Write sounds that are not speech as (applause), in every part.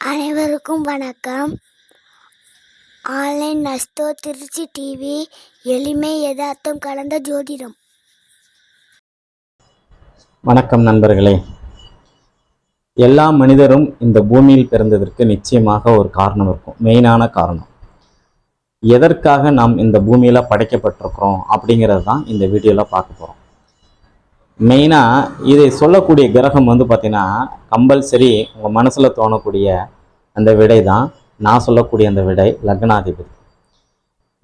அனைவருக்கும் வணக்கம். Online நஸ்தோ Trichy TV எளிமை யதார்த்தம் கலந்த ஜோதிடம். வணக்கம் நண்பர்களே. எல்லா மனிதரும் இந்த பூமியில் பிறந்ததற்கு நிச்சயமாக ஒரு காரணம் இருக்கும். மெயினான காரணம். எதற்காக நாம் இந்த பூமியில் படைக்கப்பட்டிருக்கிறோம் அப்படிங்கிறது தான் இந்த வீடியோவில் பார்க்க போகிறோம் மெயினாக இதை சொல்லக்கூடிய கிரகம் வந்து பார்த்தீங்கன்னா கம்பல்சரி உங்கள் மனசில் தோணக்கூடிய அந்த விடை தான். நான் சொல்லக்கூடிய அந்த விடை லக்னாதிபதி.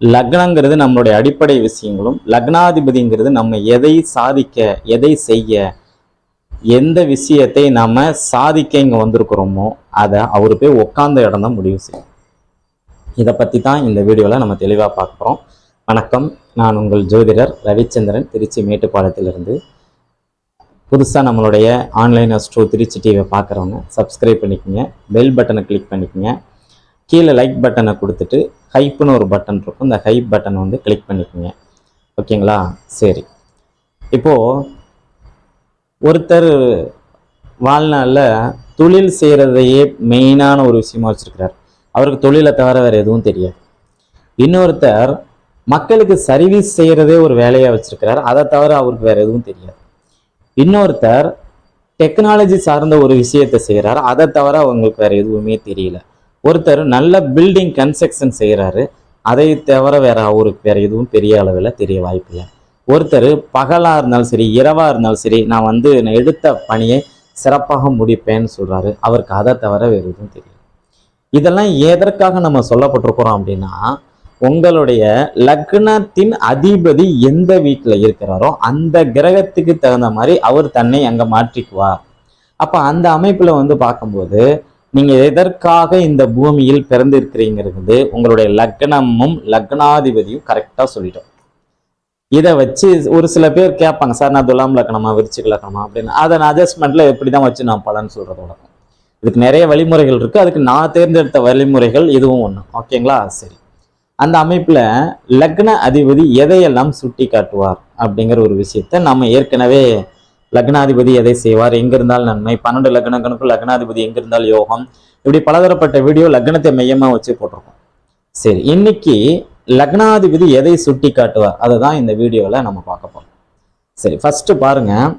லக்னங்கிறது நம்மளுடைய அடிப்படை விஷயங்களும் லக்னாதிபதிங்கிறது நம்ம எதை சாதிக்க எதை செய்ய எந்த விஷயத்தை நாம் சாதிக்க இங்கே வந்திருக்கிறோமோ அதை அவர் போய் உட்காந்த இடம் தான் முடிவு செய்யும். இதை பற்றி தான் இந்த வீடியோவில் நம்ம தெளிவாக பார்க்குறோம் வணக்கம். நான் உங்கள் ஜோதிடர் ரவிச்சந்திரன் திருச்சி மேட்டுப்பாளையத்திலிருந்து. புதுசாக நம்மளுடைய ஆன்லைன் அஸ்ட்ரோ திருச்சி டிவியை பார்க்குறவங்க சப்ஸ்கிரைப் பண்ணிக்கோங்க பெல் பட்டனை கிளிக் பண்ணிக்கோங்க. கீழே லைக் பட்டனை கொடுத்துட்டு ஹைப்புன்னு ஒரு பட்டன் இருக்கும். இந்த ஹைப் பட்டனை வந்து கிளிக் பண்ணிக்கோங்க. ஓகேங்களா சரி. இப்போது ஒருத்தர் வாழ்நாளில் தொழில் செய்கிறதையே மெயினான ஒரு விஷயமா வச்சுருக்கிறார். அவருக்கு தொழிலை தவிர வேறு எதுவும் தெரியாது. இன்னொருத்தர் மக்களுக்கு சர்வீஸ் செய்கிறதே ஒரு வேலையாக வச்சுருக்கிறார். அதை தவிர அவருக்கு வேறு எதுவும் தெரியாது. இன்னொருத்தர் டெக்னாலஜி சார்ந்த ஒரு விஷயத்தை செய்கிறார் அதை தவிர அவங்களுக்கு வேறு எதுவுமே தெரியல. ஒருத்தர் நல்ல பில்டிங் கன்ஸ்ட்ரக்ஷன் செய்கிறாரு அதை தவிர வேற அவருக்கு வேற எதுவும் பெரிய அளவில் தெரிய வாய்ப்பில்லை. ஒருத்தர் பகலாக இருந்தாலும் சரி இரவாக இருந்தாலும் சரி நான் வந்து நான் எடுத்த பணியை சிறப்பாக முடிப்பேன்னு சொல்கிறாரு அவருக்கு அதை தவிர வேறு எதுவும் தெரியல. இதெல்லாம் எதற்காக நம்ம சொல்லப்பட்டிருக்கிறோம் அப்படின்னா உங்களுடைய லக்னத்தின் அதிபதி எந்த வீட்டில் இருக்கிறாரோ அந்த கிரகத்துக்கு தகுந்த மாதிரி அவர் தன்னை அங்கே மாற்றிக்குவார். அப்போ அந்த அமைப்பில் வந்து பார்க்கும்போது நீங்கள் எதற்காக இந்த பூமியில் பிறந்திருக்கிறீங்கிறது உங்களுடைய லக்னமும் லக்னாதிபதியும் கரெக்டாக சொல்லிட்டோம். இதை வச்சு ஒரு சில பேர் கேட்பாங்க சார் நான் துலாம் லக்கணமா விருச்சிக லக்கணமா அப்படின்னு. அதை நான் அட்ஜஸ்ட்மெண்ட்டில் எப்படி தான் வச்சு நான் பலன் சொல்கிறதோட இதுக்கு நிறைய வழிமுறைகள் இருக்குது அதுக்கு நான் தேர்ந்தெடுத்த வழிமுறைகள் இதுவும் ஒன்று ஓகேங்களா? சரி. அந்த அமைப்பில் லக்ன அதிபதி எதையெல்லாம் சுட்டி காட்டுவார் அப்படிங்கிற ஒரு விஷயத்த நம்ம ஏற்கனவே லக்னாதிபதி எதை செய்வார்? எங்கிருந்தால் நன்மை? பன்னெண்டு லக்னங்களுக்கு லக்னாதிபதி எங்கிருந்தால் யோகம்? இப்படி பலதரப்பட்ட வீடியோ லக்னத்தை மையமாக வச்சு போட்டிருக்கோம். சரி இன்னைக்கு லக்னாதிபதி எதை சுட்டி காட்டுவார் அதை தான் இந்த வீடியோவில் நம்ம பார்க்க போகிறோம் சரி ஃபஸ்ட்டு பாருங்கள்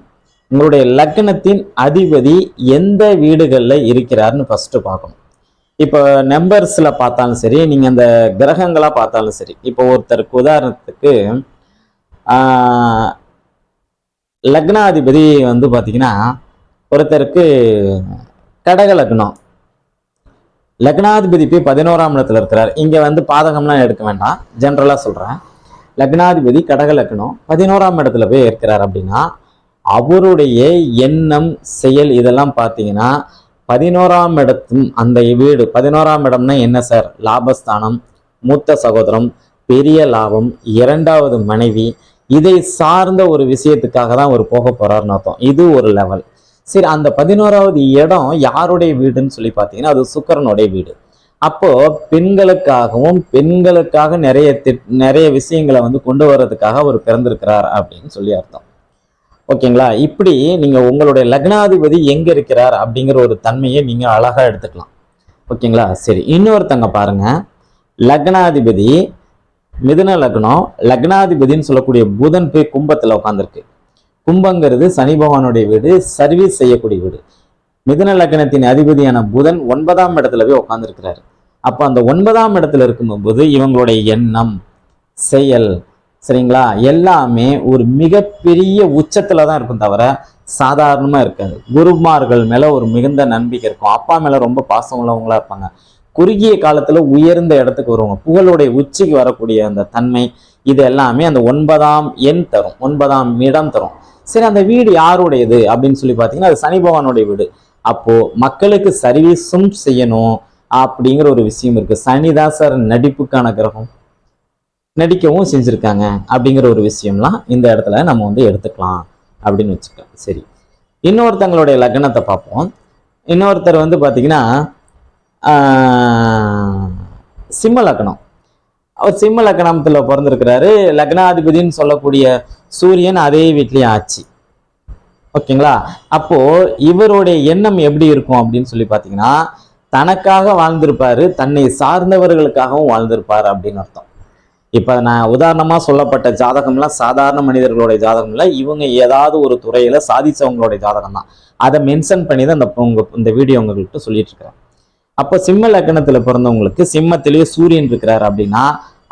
உங்களுடைய லக்னத்தின் அதிபதி எந்த வீடுகளில் இருக்கிறாருன்னு ஃபஸ்ட்டு பார்க்கணும். இப்போ நம்பர்ஸில் பார்த்தாலும் சரி நீங்கள் அந்த கிரகங்களாக பார்த்தாலும் சரி இப்போ ஒருத்தருக்கு உதாரணத்துக்கு ஆஹ், லக்னாதிபதி வந்து பார்த்தீங்கன்னா ஒருத்தருக்கு கடக லக்னம். லக்னாதிபதி போய் பதினோராம் இடத்துல இருக்கிறார். இங்க வந்து பாதகம்லாம் எடுக்க வேண்டாம். ஜென்ரலாக சொல்றேன். லக்னாதிபதி கடக லக்னம் பதினோராம் இடத்துல போய் இருக்கிறார் அப்படின்னா அவருடைய எண்ணம் செயல் இதெல்லாம் பார்த்தீங்கன்னா பதினோராம் இடத்தும் அந்த வீடு பதினோராம் இடம்னா என்ன சார்? லாபஸ்தானம் மூத்த சகோதரம் பெரிய லாபம் இரண்டாவது மனைவி. இதை சார்ந்த ஒரு விஷயத்துக்காக தான் அவர் போக போறாருன்னு அர்த்தம். இது ஒரு லெவல் சரி அந்த பதினோராவது இடம் யாருடைய வீடுன்னு சொல்லி பார்த்தீங்கன்னா அது சுக்கரனுடைய வீடு. அப்போ பெண்களுக்காகவும் பெண்களுக்காக நிறைய திட் நிறைய விஷயங்களை வந்து கொண்டு வர்றதுக்காக அவர் பிறந்திருக்கிறார் அப்படின்னு சொல்லி அர்த்தம். ஓகேங்களா? இப்படி நீங்கள் உங்களுடைய லக்னாதிபதி எங்கே இருக்கிறார் அப்படிங்கிற ஒரு தன்மையை நீங்கள் அழகா எடுத்துக்கலாம். ஓகேங்களா? சரி இன்னொருத்தங்க பாருங்க. லக்னாதிபதி மிதுன லக்னம் லக்னாதிபதின்னு சொல்லக்கூடிய புதன் போய் கும்பத்தில் உட்காந்துருக்கு கும்பங்கிறது சனி பகவானுடைய வீடு சர்வீஸ் செய்யக்கூடிய வீடு. மிதுன லக்னத்தின் அதிபதியான புதன் ஒன்பதாம் இடத்துல போய் உட்காந்துருக்கிறாரு அப்போ அந்த ஒன்பதாம் இடத்துல இருக்கும்போது இவங்களுடைய எண்ணம் செயல் சரிங்களா? எல்லாமே ஒரு மிகப்பெரிய உச்சத்துல தான் இருக்கும் தவிர சாதாரணமாக இருக்காது. குருமார்கள் மேலே ஒரு மிகுந்த நம்பிக்கை இருக்கும். அப்பா மேலே ரொம்ப பாசம் உள்ளவங்களா இருப்பாங்க. குறுகிய காலத்தில் உயர்ந்த இடத்துக்கு வருவாங்க. புகழுடைய உச்சிக்கு வரக்கூடிய அந்த தன்மை இது எல்லாமே அந்த ஒன்பதாம் எண் தரும். ஒன்பதாம் இடம் தரும். சரி அந்த வீடு யாருடையது அப்படின்னு சொல்லி பார்த்தீங்கன்னா அது சனி பகவானுடைய வீடு. அப்போது மக்களுக்கு சர்வீஸும் செய்யணும் அப்படிங்கிற ஒரு விஷயம் இருக்குது சனிதான் சார் நடிப்புக்கான கிரகம். நடிக்கவும் செஞ்சுருக்காங்க அப்படிங்கிற ஒரு விஷயம்லாம் இந்த இடத்துல நம்ம வந்து எடுத்துக்கலாம் அப்படின்னு வச்சுக்கலாம். சரி. இன்னொருத்தங்களுடைய லக்னத்தை பார்ப்போம். இன்னொருத்தர் வந்து பார்த்தீங்கன்னா சிம்ம லக்னம். அவர் சிம்ம லக்னத்தில் பிறந்திருக்கிறாரு. லக்னாதிபதின்னு சொல்லக்கூடிய சூரியன் அதே வீட்லேயும் ஆச்சு. ஓகேங்களா? அப்போ இவருடைய எண்ணம் எப்படி இருக்கும் அப்படின்னு சொல்லி பார்த்தீங்கன்னா தனக்காக வாழ்ந்திருப்பார் தன்னை சார்ந்தவர்களுக்காகவும் வாழ்ந்திருப்பார் அப்படின்னு அர்த்தம். இப்போ நான் உதாரணமாக சொல்லப்பட்ட ஜாதகம்லாம் சாதாரண மனிதர்களுடைய ஜாதகம் இல்லை இவங்க ஏதாவது ஒரு துறையில் சாதித்தவங்களுடைய ஜாதகம் தான். அதை மென்ஷன் பண்ணி தான் இந்த உங்க இந்த வீடியோ உங்ககிட்ட சொல்லிட்டு இருக்கிறேன். அப்போ சிம்ம லக்னத்தில் பிறந்தவங்களுக்கு சிம்மத்திலேயே சூரியன் இருக்கிறார் அப்படின்னா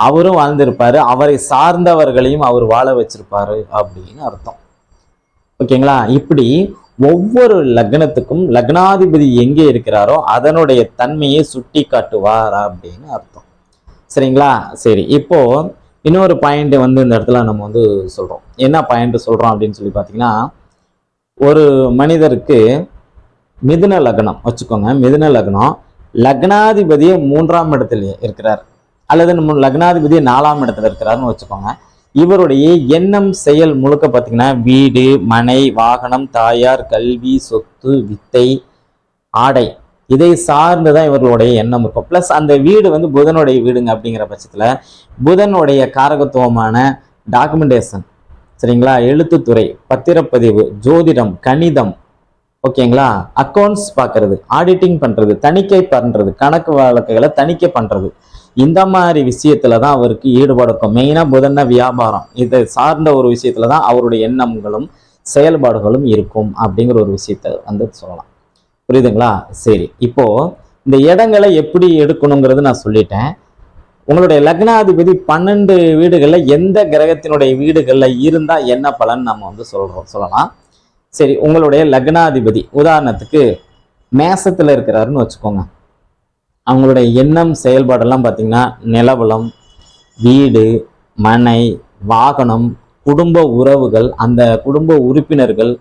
அவரும் வாழ்ந்திருப்பாரு அவரை சார்ந்தவர்களையும் அவர் வாழ வச்சிருப்பாரு அப்படின்னு அர்த்தம். ஓகேங்களா? இப்படி ஒவ்வொரு லக்னத்துக்கும் லக்னாதிபதி எங்கே இருக்கிறாரோ அதனுடைய தன்மையை சுட்டி காட்டுவார் அப்படின்னு அர்த்தம். சரிங்களா? சரி இப்போது இன்னொரு பாயிண்ட் வந்து இந்த இடத்துல நம்ம வந்து சொல்கிறோம் என்ன பாயிண்ட் சொல்கிறோம் அப்படின்னு சொல்லி பார்த்தீங்கன்னா ஒரு மனிதருக்கு மிதுன லக்னம் வச்சுக்கோங்க மிதுன லக்னம் லக்னாதிபதியே மூன்றாம் இடத்துல இருக்கிறார். அல்லது நம்ம லக்னாதிபதியே நாலாம் இடத்துல இருக்கிறாருன்னு வச்சுக்கோங்க. இவருடைய எண்ணம் செயல் முழுக்க பார்த்தீங்கன்னா வீடு மனை வாகனம் தாயார் கல்வி சொத்து வித்தை ஆடை இதை சார்ந்து தான் இவர்களுடைய எண்ணம் இருக்கும். ப்ளஸ் அந்த வீடு வந்து புதனுடைய வீடுங்க அப்படிங்கிற பட்சத்தில் புதனுடைய காரகத்துவமான டாக்குமெண்டேஷன் சரிங்களா? எழுத்துத்துறை பத்திரப்பதிவு ஜோதிடம் கணிதம் ஓகேங்களா? அக்கௌண்ட்ஸ் பார்க்கறது ஆடிட்டிங் பண்ணுறது தணிக்கை பண்ணுறது கணக்கு வழக்குகளை தணிக்கை பண்ணுறது இந்த மாதிரி விஷயத்துல தான் அவருக்கு ஈடுபாடு இருக்கும். மெயினாக புதன வியாபாரம். இதை சார்ந்த ஒரு விஷயத்துல தான் அவருடைய எண்ணங்களும் செயல்பாடுகளும் இருக்கும் அப்படிங்கிற ஒரு விஷயத்த வந்து சொல்லலாம். புரியுதுங்களா? சரி இப்போது இந்த இடங்களை எப்படி எடுக்கணுங்கிறது நான் சொல்லிட்டேன். உங்களுடைய லக்னாதிபதி பன்னெண்டு வீடுகளில் எந்த கிரகத்தினுடைய வீடுகளில் இருந்தால் என்ன பலன் நம்ம வந்து சொல்கிறோம் சொல்லலாம். சரி உங்களுடைய லக்னாதிபதி உதாரணத்துக்கு மேசத்தில் இருக்கிறாருன்னு வச்சுக்கோங்க. அவங்களுடைய எண்ணம் செயல்பாடெல்லாம் பார்த்திங்கன்னா நிலவலம் வீடு மனை வாகனம் குடும்ப உறவுகள் அந்த குடும்ப உறுப்பினர்கள்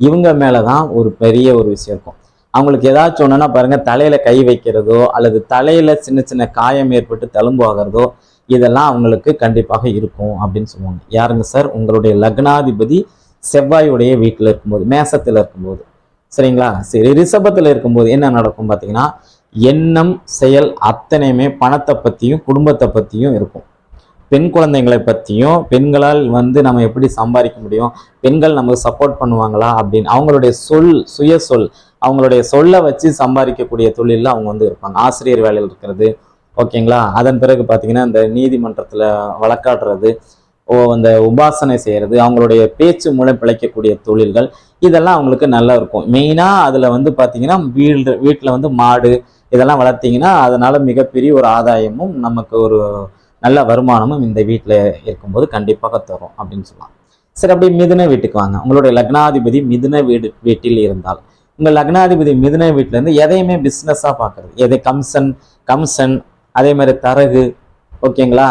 இவங்க மேலே தான் ஒரு பெரிய ஒரு விஷயம் இருக்கும். அவங்களுக்கு ஏதாச்சும் ஒன்றுனா பாருங்கள் தலையில் கை வைக்கிறதோ அல்லது தலையில் சின்ன சின்ன காயம் ஏற்பட்டு தழும்பு ஆகிறதோ இதெல்லாம் அவங்களுக்கு கண்டிப்பாக இருக்கும் அப்படின்னு சொல்லுவாங்க. யாருங்க சார்? உங்களுடைய லக்னாதிபதி செவ்வாயுடைய வீட்டில் இருக்கும்போது மேசத்தில் இருக்கும்போது. சரிங்களா? சரி ரிஷபத்தில் இருக்கும்போது என்ன நடக்கும் பார்த்தீங்கன்னா எண்ணம் செயல் அத்தனையுமே பணத்தை பற்றியும் குடும்பத்தை பற்றியும் இருக்கும். பெண் குழந்தைங்களை பற்றியும் பெண்களால் வந்து நம்ம எப்படி சம்பாதிக்க முடியும் பெண்கள் நமக்கு சப்போர்ட் பண்ணுவாங்களா அப்படின்னு அவங்களுடைய சொல் சுய சொல் அவங்களுடைய சொல்லை வச்சு சம்பாதிக்கக்கூடிய தொழிலில் அவங்க வந்து இருப்பாங்க. ஆசிரியர் வேலையில் இருக்கிறது ஓகேங்களா? அதன் பிறகு பார்த்தீங்கன்னா இந்த நீதிமன்றத்தில் வழக்காடுறது ஓ அந்த உபாசனை செய்கிறது அவங்களுடைய பேச்சு மூலம் பிழைக்கக்கூடிய தொழில்கள் இதெல்லாம் அவங்களுக்கு நல்லா இருக்கும். மெயினாக அதில் வந்து பார்த்தீங்கன்னா வீடு வீட்டில் வந்து மாடு இதெல்லாம் வளர்த்தீங்கன்னா அதனால் மிகப்பெரிய ஒரு ஆதாயமும் நமக்கு ஒரு நல்ல வருமானமும் இந்த வீட்டில் இருக்கும்போது கண்டிப்பாக தரும் அப்படின்னு சொல்லலாம். சரி அப்படியே மிதுன வீட்டுக்கு வாங்க. உங்களுடைய லக்னாதிபதி மிதுன வீடு வீட்டில் இருந்தால். உங்கள் லக்னாதிபதி மிதுன வீட்டிலேருந்து எதையுமே பிஸ்னஸாக பார்க்குறது. எதை கம்சன் கம்சன் அதே மாதிரி தரகு ஓகேங்களா?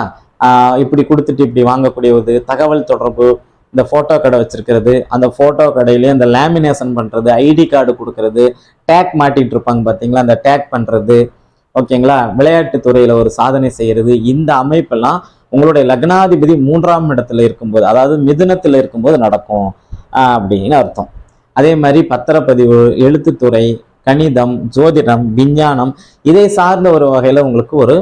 இப்படி கொடுத்துட்டு இப்படி வாங்கக்கூடியது தகவல் தொடர்பு இந்த ஃபோட்டோ கடை வச்சுருக்கிறது அந்த ஃபோட்டோ கடையிலே இந்த லேமினேஷன் பண்ணுறது ஐடி கார்டு கொடுக்கறது டேக் மாட்டிட்டு இருப்பாங்க பார்த்தீங்களா அந்த டேக் பண்ணுறது ஓகேங்களா? விளையாட்டு துறையில ஒரு சாதனை செய்யறது இந்த அமைப்பெல்லாம் உங்களுடைய லக்னாதிபதி மூன்றாம் இடத்துல இருக்கும்போது அதாவது மிதுனத்தில் இருக்கும்போது நடக்கும் அப்படின்னு அர்த்தம். அதே மாதிரி பத்திரப்பதிவு எழுத்துத்துறை கணிதம் ஜோதிடம் விஞ்ஞானம் இதை சார்ந்த ஒரு வகையில் உங்களுக்கு ஒரு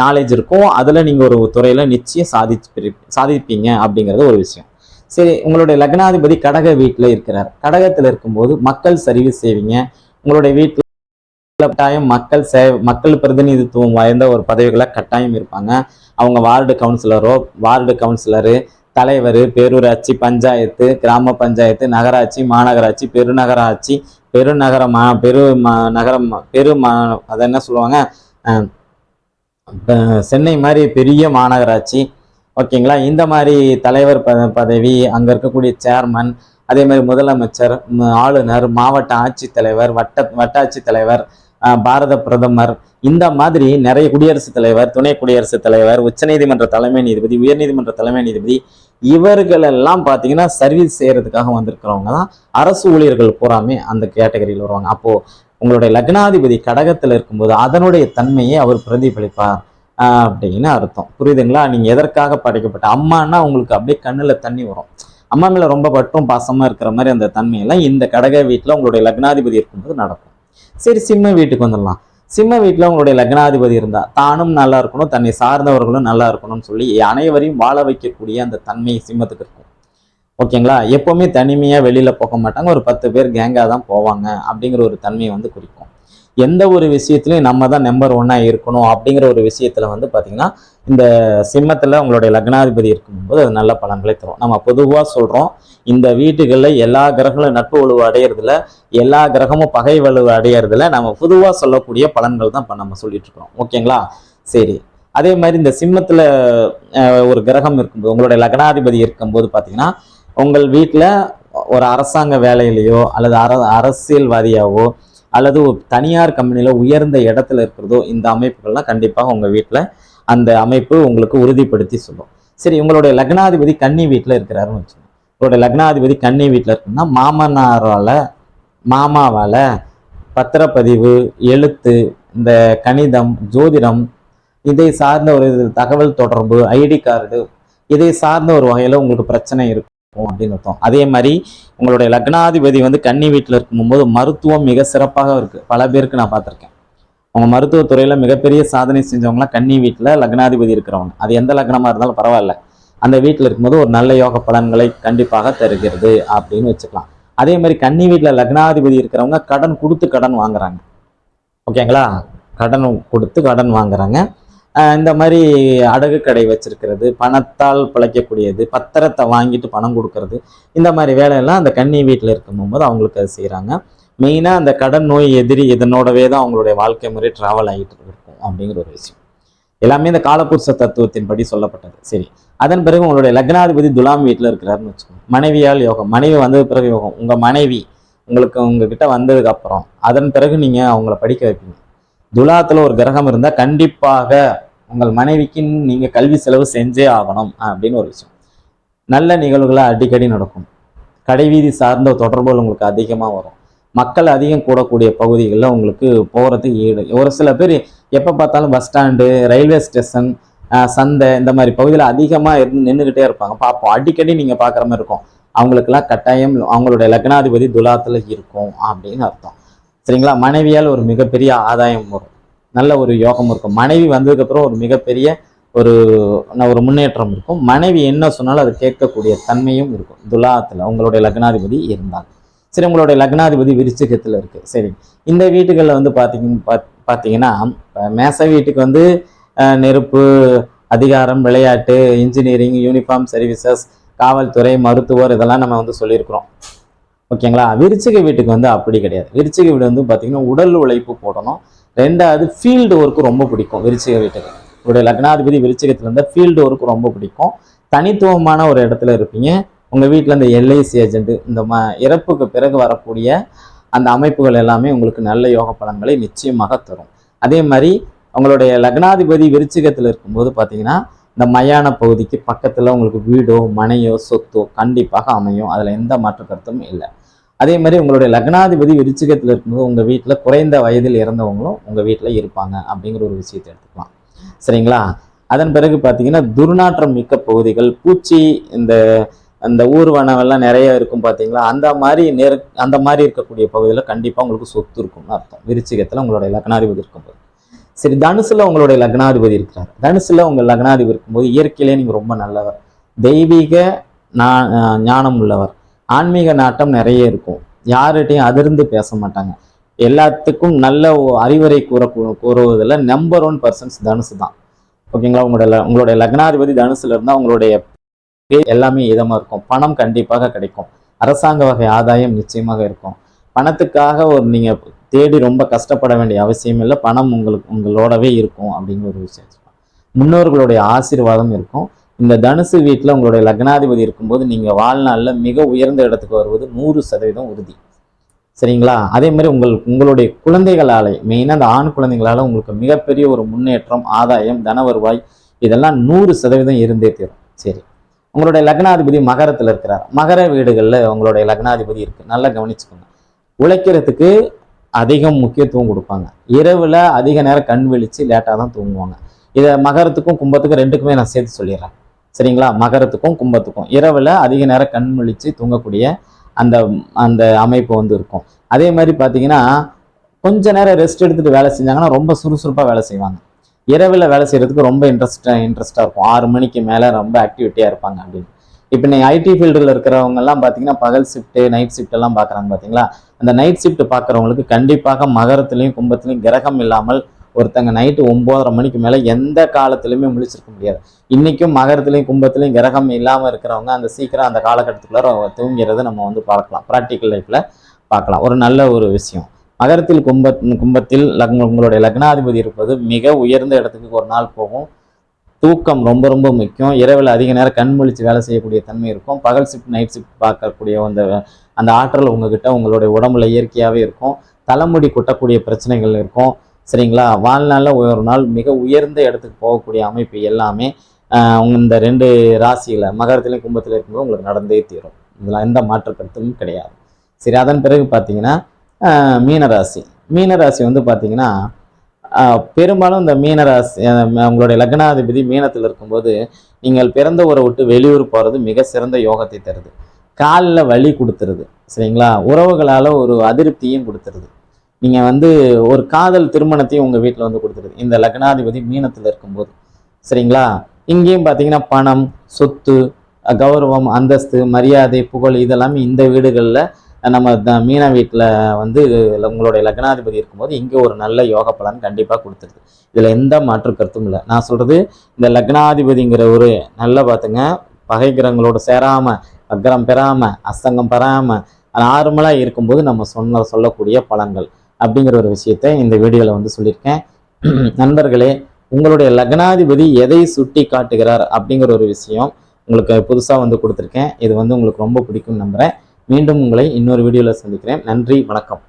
நாலேஜ் இருக்கும். அதில் நீங்கள் ஒரு துறையில் நிச்சயம் சாதிச்சு சாதிப்பீங்க அப்படிங்கிறது ஒரு விஷயம். சரி உங்களுடைய லக்னாதிபதி கடக வீட்டில் இருக்கிறார். கடகத்தில் இருக்கும்போது மக்கள் சர்வீஸ் செய்வீங்க. உங்களுடைய வீட்டில் கட்டாயம் மக்கள் சே மக்கள் பிரதிநிதித்துவம் வாய்ந்த ஒரு பதவிகளை கட்டாயம் இருப்பாங்க. அவங்க வார்டு கவுன்சிலரோ வார்டு கவுன்சிலரு தலைவர் பேரூராட்சி பஞ்சாயத்து கிராம பஞ்சாயத்து நகராட்சி மாநகராட்சி பெருநகராட்சி பெருநகர மா பெரு நகரம் பெரு மா அதை என்ன சொல்லுவாங்க? அஹ் சென்னை மாதிரி பெரிய மாநகராட்சி. ஓகேங்களா? இந்த மாதிரி தலைவர் ப பதவி அங்கே இருக்கக்கூடிய சேர்மன் அதே மாதிரி முதலமைச்சர் ஆளுநர் மாவட்ட ஆட்சித்தலைவர் வட்ட வட்டாட்சி தலைவர் பாரத பிரதமர். இந்த மாதிரி நிறைய குடியரசுத் தலைவர் துணை குடியரசுத் தலைவர் உச்சநீதிமன்ற தலைமை நீதிபதி உயர்நீதிமன்ற தலைமை நீதிபதி இவர்களெல்லாம் பார்த்தீங்கன்னா சர்வீஸ் செய்கிறதுக்காக வந்திருக்கிறவங்க தான் அரசு ஊழியர்கள் பூராமே அந்த கேட்டகரியில் வருவாங்க. அப்போது உங்களுடைய லக்னாதிபதி கடகத்தில் இருக்கும்போது அதனுடைய தன்மையை அவர் பிரதிபலிப்பார் அப்படின்னு அர்த்தம். புரியுதுங்களா? நீங்கள் எதற்காக படைக்கப்பட்ட அம்மானா உங்களுக்கு அப்படியே கண்ணில் தண்ணி வரும். அம்மா மேலே ரொம்ப பற்றும் பாசமாக இருக்கிற மாதிரி அந்த தன்மையெல்லாம் இந்த கடக வீட்டில் உங்களுடைய லக்னாதிபதி இருக்கும்போது நடக்கும். சரி சிம்ம வீட்டுக்கு வந்துடலாம். சிம்ம வீட்டில் உங்களுடைய லக்னாதிபதி இருந்தால் தானும் நல்லா இருக்கணும் தன்னை சார்ந்தவர்களும் நல்லா இருக்கணும்னு சொல்லி அனைவரையும் வாழ வைக்கக்கூடிய அந்த தன்மை சிம்மத்துக்கு இருக்கும். ஓகேங்களா? எப்போவுமே தனிமையாக வெளியில் போக மாட்டாங்க. ஒரு பத்து பேர் கேங்காக தான் போவாங்க அப்படிங்கிற ஒரு தன்மையை வந்து குறிக்கும். எந்த ஒரு விஷயத்துலையும் நம்ம தான் நம்பர் ஒன்னாக இருக்கணும் அப்படிங்கிற ஒரு விஷயத்துல வந்து பார்த்திங்கன்னா இந்த சிம்மத்தில் உங்களுடைய லக்னாதிபதி இருக்கும்போது அது நல்ல பலன்களை தரும். நம்ம பொதுவாக சொல்கிறோம் இந்த வீட்டுகளில் எல்லா கிரகங்களும் நட்பு வலுவு அடையிறதுல எல்லா கிரகமும் பகை வலுவு அடையிறதுல நம்ம பொதுவாக சொல்லக்கூடிய பலன்கள் தான் இப்போ நம்ம சொல்லிட்டு இருக்கோம் ஓகேங்களா? சரி. அதே மாதிரி இந்த சிம்மத்தில் ஒரு கிரகம் இருக்கும்போது உங்களுடைய லக்னாதிபதி இருக்கும்போது பார்த்தீங்கன்னா உங்கள் வீட்டில் ஒரு அரசாங்க வேலையிலையோ அல்லது அர அரசியல்வாதியாவோ அல்லது ஒரு தனியார் கம்பெனியில் உயர்ந்த இடத்துல இருக்கிறதோ இந்த அமைப்புகள்லாம் கண்டிப்பாக உங்கள் வீட்டில் அந்த அமைப்பு உங்களுக்கு உறுதிப்படுத்தி சொல்லும். சரி உங்களுடைய லக்னாதிபதி கன்னி வீட்டில் இருக்கிறாருன்னு வச்சுக்கோங்க. உங்களுடைய லக்னாதிபதி கன்னி வீட்டில் இருக்குன்னா மாமனாரால் மாமாவால் பத்திரப்பதிவு எழுத்து இந்த கணிதம் ஜோதிடம் இதை சார்ந்த ஒரு தகவல் தொடர்பு ஐடி கார்டு இதை சார்ந்த ஒரு வகையில் உங்களுக்கு பிரச்சனை இருக்கும். அப்படின்னு அர்த்தம். அதே மாதிரி உங்களுடைய லக்னாதிபதி வந்து கன்னி வீட்டில் இருக்கும்போது மருத்துவம் மிக சிறப்பாக இருக்குது பல பேருக்கு நான் பார்த்துருக்கேன். அவங்க மருத்துவத்துறையில் மிகப்பெரிய சாதனை செஞ்சவங்களாம் கன்னி வீட்டில் லக்னாதிபதி இருக்கிறவங்க. அது எந்த லக்னமாக இருந்தாலும் பரவாயில்ல. அந்த வீட்டில் இருக்கும்போது ஒரு நல்ல யோக பலன்களை கண்டிப்பாக தருகிறது அப்படின்னு வச்சுக்கலாம். அதே மாதிரி கன்னி வீட்டில் லக்னாதிபதி இருக்கிறவங்க கடன் கொடுத்து கடன் வாங்குறாங்க. ஓகேங்களா? கடன் கொடுத்து கடன் வாங்குறாங்க. இந்த மாதிரி அடகு கடை வச்சிருக்கிறது பணத்தால் பிழைக்கக்கூடியது பத்திரத்தை வாங்கிட்டு பணம் கொடுக்கறது இந்த மாதிரி வேலையெல்லாம் அந்த கன்னி வீட்டில் இருக்கும்போது அவங்களுக்கு அது செய்கிறாங்க மெயினாக அந்த கடன் நோய் எதிரி இதனோடவே தான் அவங்களுடைய வாழ்க்கை முறை ட்ராவல் ஆகிட்டு இருக்கும் அப்படிங்கிற ஒரு விஷயம். எல்லாமே இந்த காலப்புருஷ தத்துவத்தின்படி சொல்லப்பட்டது. சரி அதன் பிறகு உங்களுடைய லக்னாதிபதி துலாம் வீட்டில் இருக்கிறாருன்னு வச்சுக்கோங்க. மனைவியால் யோகம் மனைவி வந்தது பிறகு யோகம். உங்கள் மனைவி உங்களுக்கு உங்ககிட்ட வந்ததுக்கப்புறம் அதன் பிறகு நீங்கள் அவங்கள படிக்க வைப்பீங்க. துலாத்துல ஒரு கிரகம் இருந்தால் கண்டிப்பாக உங்கள் மனைவிக்கு நீங்கள் கல்வி செலவு செஞ்சே ஆகணும் அப்படின்னு ஒரு விஷயம். நல்ல நிகழ்வுகளை அடிக்கடி நடக்கும். கடைவீதி சார்ந்த தொடர்புகள் உங்களுக்கு அதிகமாக வரும். மக்கள் அதிகம் கூடக்கூடிய பகுதிகளில் உங்களுக்கு போகிறதுக்கு ஈடு. ஒரு சில பேர் எப்போ பார்த்தாலும் பஸ் ஸ்டாண்டு ரயில்வே ஸ்டேஷன் சந்தை இந்த மாதிரி பகுதியில் அதிகமாக இருந்து நின்றுக்கிட்டே இருப்பாங்க. பார்ப்போம் அடிக்கடி நீங்கள் பார்க்குற மாதிரி இருக்கும். அவங்களுக்கெல்லாம் கட்டாயம் அவங்களுடைய லக்னாதிபதி துலாத்தில் இருக்கும் அப்படின்னு அர்த்தம். சரிங்களா? மனைவியால் ஒரு மிகப்பெரிய ஆதாயம் வரும். நல்ல ஒரு யோகம் இருக்கும். மனைவி வந்ததுக்கப்புறம் ஒரு மிகப்பெரிய ஒரு ஒரு முன்னேற்றம் இருக்கும். மனைவி என்ன சொன்னாலும் அது கேட்கக்கூடிய தன்மையும் இருக்கும். துலாத்தில் உங்களுடைய லக்னாதிபதி இருந்தால் சரி உங்களுடைய லக்னாதிபதி விருச்சிகத்தில் இருக்குது சரி இந்த வீட்டுகளில் வந்து பார்த்தீங்க பா பார்த்தீங்கன்னா மேச வீட்டுக்கு வந்து நெருப்பு அதிகாரம் விளையாட்டு இன்ஜினியரிங் யூனிஃபார்ம் சர்வீசஸ் காவல்துறை மருத்துவர் இதெல்லாம் நம்ம வந்து சொல்லியிருக்கிறோம். ஓகேங்களா? விருச்சிக வீட்டுக்கு வந்து அப்படி கிடையாது. விருச்சிக வீடு வந்து பார்த்தீங்கன்னா உடல் உழைப்பு போடணும். ரெண்டாவது ஃபீல்டு ஒர்க்கு ரொம்ப பிடிக்கும் விருச்சிக வீட்டுக்கு. உடைய லக்னாதிபதி விருச்சிகத்தில் இருந்தால் ஃபீல்டு ஒர்க்கு ரொம்ப பிடிக்கும். தனித்துவமான ஒரு இடத்துல இருப்பீங்க. உங்கள் வீட்டில் இந்த எல்ஐசி ஏஜென்ட் இந்த ம இறப்புக்கு பிறகு வரக்கூடிய அந்த அமைப்புகள் எல்லாமே உங்களுக்கு நல்ல யோக பலன்களை நிச்சயமாக தரும். அதே மாதிரி உங்களுடைய லக்னாதிபதி விருச்சிகத்தில் இருக்கும்போது பார்த்தீங்கன்னா இந்த மயான பகுதிக்கு பக்கத்தில் உங்களுக்கு வீடோ மனையோ சொத்தோ கண்டிப்பாக அமையும். அதில் எந்த மாற்று கருத்தும் இல்லை. அதே மாதிரி உங்களுடைய லக்னாதிபதி விருச்சிகத்தில் இருக்கும்போது உங்கள் வீட்டில் குறைந்த வயதில் இறந்தவங்களும் உங்கள் வீட்டில் இருப்பாங்க அப்படிங்கிற ஒரு விஷயத்தை எடுத்துக்கலாம். சரிங்களா? அதன் பிறகு பார்த்தீங்கன்னா துர்நாற்றம் மிக்க பகுதிகள் பூச்சி இந்த அந்த ஊர்வனவெல்லாம் நிறைய இருக்கும் பார்த்தீங்களா அந்த மாதிரி நேர் அந்த மாதிரி இருக்கக்கூடிய பகுதியில் கண்டிப்பாக உங்களுக்கு சொத்து இருக்கும்னு அர்த்தம். விருச்சிகத்தில் உங்களுடைய லக்னாதிபதி இருக்கும்போது. சரி தனுசில் உங்களுடைய லக்னாதிபதி இருக்கிறார். தனுசில் உங்கள் லக்னாதிபதி இருக்கும்போது இயற்கையிலே நீங்கள் ரொம்ப நல்லவர். தெய்வீக நா- ஞானம் உள்ளவர். ஆன்மீக நாட்டம் நிறைய இருக்கும். யார்கிட்டையும் அதிர்ந்து பேச மாட்டாங்க. எல்லாத்துக்கும் நல்ல அறிவுரை கூற கூறுவதில் நம்பர் ஒன் பர்சன்ஸ் தனுசு தான். ஓகேங்களா? உங்களோட உங்களுடைய லக்னாதிபதி தனுசுல இருந்தால் உங்களுடைய எல்லாமே இதமாக இருக்கும். பணம் கண்டிப்பாக கிடைக்கும். அரசாங்க வகை ஆதாயம் நிச்சயமாக இருக்கும். பணத்துக்காக ஒரு நீங்கள் தேடி ரொம்ப கஷ்டப்பட வேண்டிய அவசியம் இல்லை. பணம் உங்களுக்கு உங்களோடவே இருக்கும் அப்படிங்கிற ஒரு விஷயம் முன்னோர்களுடைய ஆசீர்வாதம் இருக்கும். இந்த தனுசு வீட்டில் உங்களுடைய லக்னாதிபதி இருக்கும்போது நீங்கள் வாழ்நாளில் மிக உயர்ந்த இடத்துக்கு வருவது நூறு சதவீதம் உறுதி. சரிங்களா? அதே மாதிரி உங்கள் உங்களுடைய குழந்தைகளாலே மெயினாக அந்த ஆண் குழந்தைகளால் உங்களுக்கு மிகப்பெரிய ஒரு முன்னேற்றம் ஆதாயம் தன வருவாய் இதெல்லாம் நூறு சதவீதம் இருந்தே தீரும். சரி. உங்களுடைய லக்னாதிபதி மகரத்தில் இருக்கிறார். மகர வீடுகளில் உங்களுடைய லக்னாதிபதி இருக்கு. நல்லா கவனிச்சுக்கோங்க. உழைக்கிறதுக்கு அதிகம் முக்கியத்துவம் கொடுப்பாங்க. இரவுல அதிக நேரம் கண் விழித்து லேட்டாக தான் தூங்குவாங்க. இதை மகரத்துக்கும் கும்பத்துக்கும் ரெண்டுக்குமே நான் சேர்த்து சொல்லிடுறேன். சரிங்களா? மகரத்துக்கும் கும்பத்துக்கும். இரவில் அதிக நேரம் கண் விழிச்சு தூங்கக்கூடிய அந்த அந்த அமைப்பு வந்து இருக்கும். அதே மாதிரி பார்த்தீங்கன்னா கொஞ்ச நேரம் ரெஸ்ட் எடுத்துகிட்டு வேலை செஞ்சாங்கன்னா ரொம்ப சுறுசுறுப்பாக வேலை செய்வாங்க. இரவில் வேலை செய்கிறதுக்கு ரொம்ப இன்ட்ரெஸ்டாக இன்ட்ரெஸ்டாக இருக்கும். ஆறு மணிக்கு மேலே ரொம்ப ஆக்டிவிட்டியாக இருப்பாங்க அப்படின்னு. இப்போ நீ ஐடி ஃபீல்டில் இருக்கிறவங்கலாம் பார்த்தீங்கன்னா பகல் ஷிஃப்ட்டு நைட் ஷிஃப்ட் எல்லாம் பார்க்குறாங்க பார்த்தீங்களா அந்த நைட் ஷிஃப்ட் பார்க்குறவங்களுக்கு கண்டிப்பாக மகரத்துலேயும் கும்பத்துலையும் கிரகம் இல்லாமல் ஒருத்தங்க நைட்டு ஒம்போதரை மணிக்கு மேலே எந்த காலத்துலையுமே முழிச்சிருக்க முடியாது. இன்றைக்கும் மகரத்துலேயும் கும்பத்துலேயும் கிரகம் இல்லாமல் இருக்கிறவங்க அந்த சீக்கிரம் அந்த காலகட்டத்துக்குள்ளார தூங்கிறது நம்ம வந்து பார்க்கலாம். ப்ராக்டிக்கல் லைஃப்பில் பார்க்கலாம். ஒரு நல்ல ஒரு விஷயம். மகரத்தில் கும்ப கும்பத்தில் லக்ன உங்களுடைய லக்னாதிபதி இருப்பது மிக உயர்ந்த இடத்துக்கு ஒரு நாள் போகும். தூக்கம் ரொம்ப ரொம்ப முக்கியம். இரவில் அதிக நேரம் கண் முழிச்சு வேலை செய்யக்கூடிய தன்மை இருக்கும். பகல் ஷிஃப்ட் நைட் ஷிஃப்ட் பார்க்கக்கூடிய அந்த அந்த ஆற்றல் உங்ககிட்ட உங்களுடைய உடம்புல இயற்கையாகவே இருக்கும். தலைமுடி கொட்டக்கூடிய பிரச்சனைகள் இருக்கும். சரிங்களா? வாழ்நாளில் ஒரு நாள் மிக உயர்ந்த இடத்துக்கு போகக்கூடிய அமைப்பு எல்லாமே இந்த ரெண்டு ராசியில் மகரத்துலேயும் கும்பத்தில் இருக்கும்போது உங்களுக்கு நடந்தே தீரும். இதில் எந்த மாற்று கருத்தும் கிடையாது. சரி அதன் பிறகு பார்த்தீங்கன்னா மீனராசி. மீனராசி வந்து பார்த்தீங்கன்னா பெரும்பாலும் இந்த மீனராசி உங்களுடைய லக்னாதிபதி மீனத்தில் இருக்கும்போது நீங்கள் பிறந்த ஊரை விட்டு வெளியூர் போகிறது மிக சிறந்த யோகத்தை தருது. காலில் வலி கொடுத்துருது. சரிங்களா? உறவுகளால் ஒரு அதிருப்தியும் கொடுத்துருது. நீங்கள் வந்து ஒரு காதல் திருமணத்தையும் உங்கள் வீட்டில் வந்து கொடுத்துருது. இந்த லக்னாதிபதி மீனத்தில் இருக்கும்போது. சரிங்களா? இங்கேயும் பார்த்தீங்கன்னா பணம் சொத்து கௌரவம் அந்தஸ்து மரியாதை புகழ் இதெல்லாமே இந்த வீடுகளில் நம்ம த- மீன வீட்டில் வந்து உங்களுடைய லக்னாதிபதி இருக்கும்போது இங்கே ஒரு நல்ல யோக பலன் கண்டிப்பாக கொடுத்துருது. இதில் எந்த மாற்று கருத்தும் இல்லை. நான் சொல்கிறது இந்த லக்னாதிபதிங்கிற ஒரு நல்ல பார்த்துங்க பகை கிரகங்களோட சேராமல் அக்ரம் பெறாமல் அஸ்தங்கம் பெறாமல் நார்மலாக இருக்கும்போது நம்ம சொன்ன சொல்லக்கூடிய பலன்கள். அப்படிங்கிற ஒரு விஷயத்தை இந்த வீடியோவில் வந்து சொல்லியிருக்கேன். (clears throat) நண்பர்களே உங்களுடைய லக்னாதிபதி எதை சுட்டி காட்டுகிறார் அப்படிங்கிற ஒரு விஷயம் உங்களுக்கு புதுசாக வந்து கொடுத்துருக்கேன். இது வந்து உங்களுக்கு ரொம்ப பிடிக்கும் நம்புகிறேன் மீண்டும் உங்களை இன்னொரு வீடியோவில் சந்திக்கிறேன். நன்றி வணக்கம்.